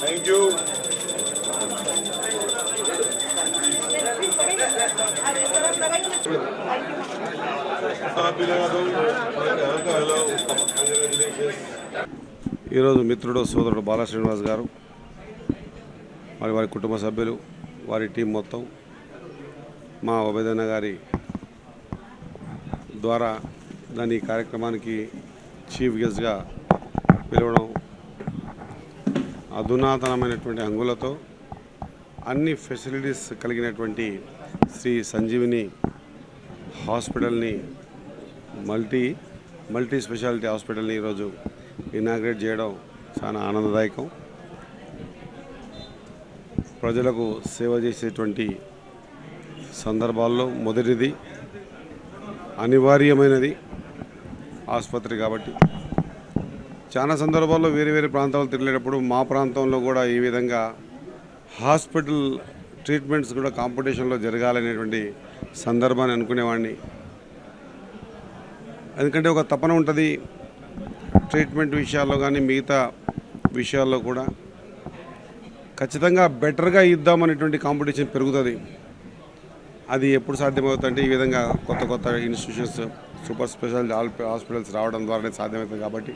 Thank you ఈరోజు మిత్రుడు సోదరుడు బాలశ్రీనివాస్ గారు మరి వారి కుటుంబ సభ్యులు వారి టీం మొత్తం మా ఉబేదన్న గారి ద్వారా దాని ఈ కార్యక్రమానికి చీఫ్ గెస్ట్గా పిలవడం అధునాతనమైనటువంటి అంగులతో అన్ని ఫెసిలిటీస్ కలిగినటువంటి శ్రీ సంజీవిని హాస్పిటల్ని మల్టీ మల్టీ స్పెషాలిటీ హాస్పిటల్ని ఈరోజు ఇనాగ్రేట్ చేయడం చాలా ఆనందదాయకం. ప్రజలకు సేవ చేసేటువంటి సందర్భాల్లో మొదటిది అనివార్యమైనది ఆసుపత్రి కాబట్టి. చాలా సందర్భాల్లో వేరే వేరే ప్రాంతాలు తిరిగేటప్పుడు మా ప్రాంతంలో కూడా ఈ విధంగా హాస్పిటల్ ట్రీట్మెంట్స్ కూడా కాంపిటీషన్లో జరగాలనేటువంటి సందర్భాన్ని అనుకునేవాడిని. ఎందుకంటే ఒక తపన ఉంటుంది ట్రీట్మెంట్ విషయాల్లో కానీ మిగతా విషయాల్లో కూడా. ఖచ్చితంగా బెటర్గా ఇద్దామనేటువంటి కాంపిటీషన్ పెరుగుతుంది. అది ఎప్పుడు సాధ్యమవుతుందంటే ఈ విధంగా కొత్త కొత్త ఇన్స్టిట్యూషన్స్ సూపర్ స్పెషాలిటీ హాస్పిటల్స్ రావడం ద్వారానే సాధ్యమవుతుంది కాబట్టి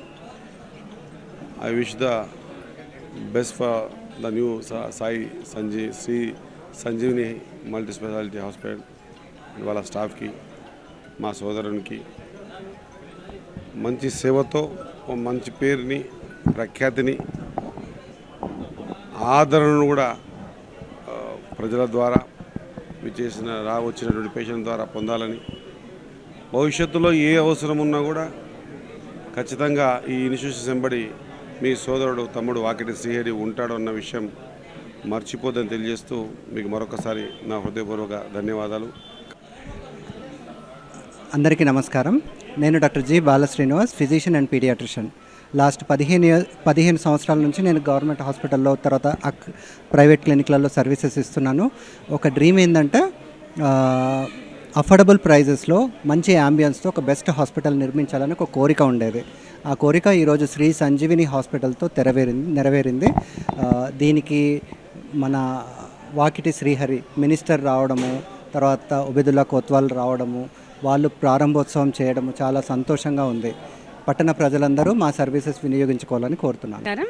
I wish the best for the new Sai Sanji Sri Sanjeevini multi speciality hospital వాళ్ళ స్టాఫ్కి మా సోదరునికి మంచి సేవతో మంచి పేరుని ప్రఖ్యాతిని ఆదరణను కూడా ప్రజల ద్వారా విచ్చేసిన రా వచ్చినటువంటి పేషెంట్ ద్వారా పొందాలని. భవిష్యత్తులో ఏ అవసరం ఉన్నా కూడా ఖచ్చితంగా ఈ ఇన్స్టిట్యూషన్ వెంబడి మీ సోదరుడు తమ్ముడు వాకిటి శ్రీహరి ఉంటాడు అన్న విషయం మర్చిపోద్దని తెలియజేస్తూ మీకు మరొకసారి నా హృదయపూర్వక ధన్యవాదాలు. అందరికీ నమస్కారం. నేను doctor G Balasrinivas physician and paediatrician. Last పదిహేను పదిహేను సంవత్సరాల నుంచి నేను గవర్నమెంట్ హాస్పిటల్లో తర్వాత ప్రైవేట్ క్లినిక్లలో సర్వీసెస్ ఇస్తున్నాను. ఒక డ్రీమ్ ఏంటంటే అఫోర్డబుల్ ప్రైజెస్లో మంచి యాంబియన్స్తో ఒక బెస్ట్ హాస్పిటల్ నిర్మించాలని ఒక కోరిక ఉండేది. ఆ కోరిక ఈరోజు శ్రీ సంజీవిని హాస్పిటల్తో తెరవేరింది నెరవేరింది. దీనికి మన వాకిటి శ్రీహరి మినిస్టర్ రావడము తర్వాత ఉబెదుల్లా కోత్వాల్ రావడము వాళ్ళు ప్రారంభోత్సవం చేయడము చాలా సంతోషంగా ఉంది. పట్టణ ప్రజలందరూ మా సర్వీసెస్ వినియోగించుకోవాలని కోరుతున్నాను.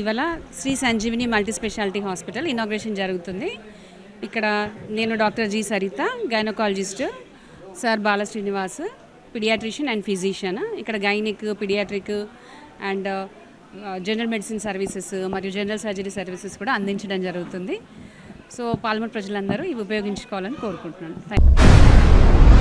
ఇవాళ Sri Sanjeevini multi speciality hospital inauguration జరుగుతుంది. ఇక్కడ నేను doctor G Saritha gynaecologist sir Bala Srinivas paediatrician and physician. ఇక్కడ gynaec paediatric and general medicine services మరియు జనరల్ సర్జరీ సర్వీసెస్ కూడా అందించడం జరుగుతుంది. సో పాల్మర్ ప్రజలందరూ ఇవి ఉపయోగించుకోవాలని కోరుకుంటున్నాను. Thank you